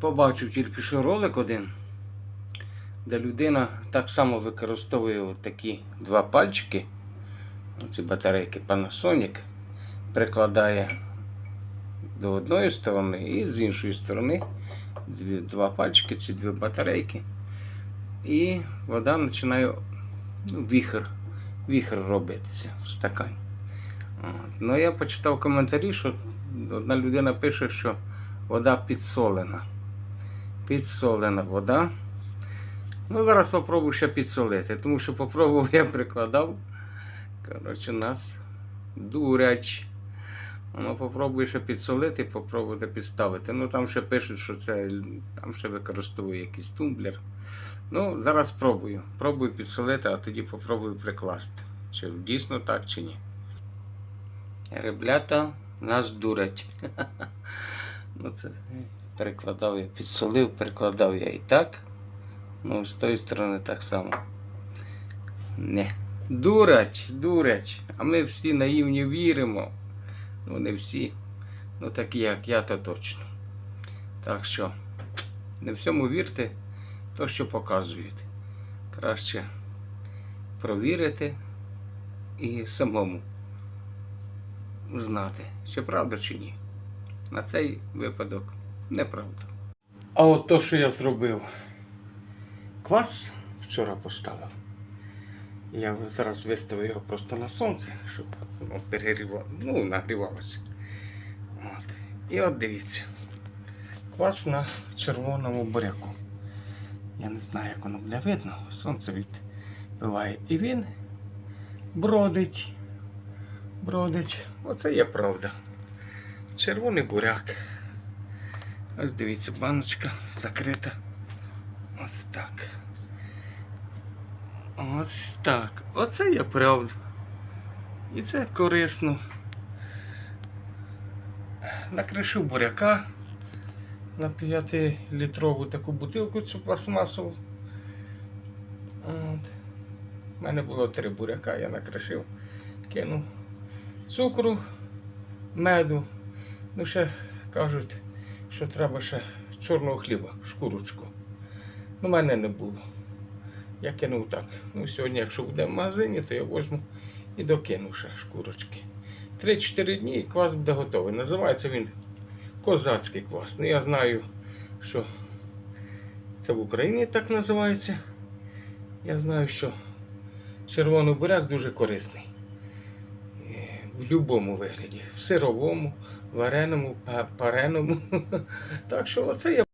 побачив тільки що ролик один, де людина так само використовує такі два пальчики, ці батарейки Panasonic, прикладає до одної сторони і з іншої сторони дві, два пальчики, ці дві батарейки. І вода починає ну, віхр, віхр робиться в стакані. Ну, я почитав коментарі, що одна людина пише, що вода підсолена. Підсолена вода. Ну, зараз попробую ще підсолити, тому що попробував, я прикладав. Коротше, нас дурять. Ну, попробую ще підсолити, попробувати підставити. Ну там ще пишуть, що це там ще використовує якийсь тумблер. Ну, зараз спробую. Пробую підсолити, а тоді попробую прикласти. Чи дійсно так, чи ні. Реблята нас дурять. Ну, це перекладав я, підсолив, перекладав я і так. Ну, з тої сторони так само. Не. Дурять, дурять. А ми всі наївні віримо. Ну, не всі. Ну, такі як я, то точно. Так що, не всьому вірте, то, що показують. Краще провірити і самому знати, чи правда, чи ні. На цей випадок неправда. А от то, що я зробив. Квас вчора поставив. Я зараз виставив його просто на сонце, щоб воно перегрівало, ну, нагрівалося. От. І от дивіться. Квас на червоному буряку. Я не знаю, як воно буде видно. Сонце відбиває. І він бродить. Бродить. Оце є правда. Червоний буряк. Ось дивіться, баночка закрита. Ось так. Ось так. Оце є правда. І це корисно. Накришив буряка на 5-літрову таку бутилку цю пластмасову. От. У мене було три буряка, я накришив, кинув цукру, меду. Ну, ще кажуть, що треба ще чорного хліба, шкурочку. Ну, мене не було. Я кинув так. Ну, сьогодні, якщо буде в магазині, то я возьму і докину ще шкурочки. 3-4 дні і квас буде готовий. Називається він козацький квас. Ну, я знаю, що це в Україні так називається. Я знаю, що червоний буряк дуже корисний. В будь-якому вигляді. В сировому, вареному, пареному. Так що оце я.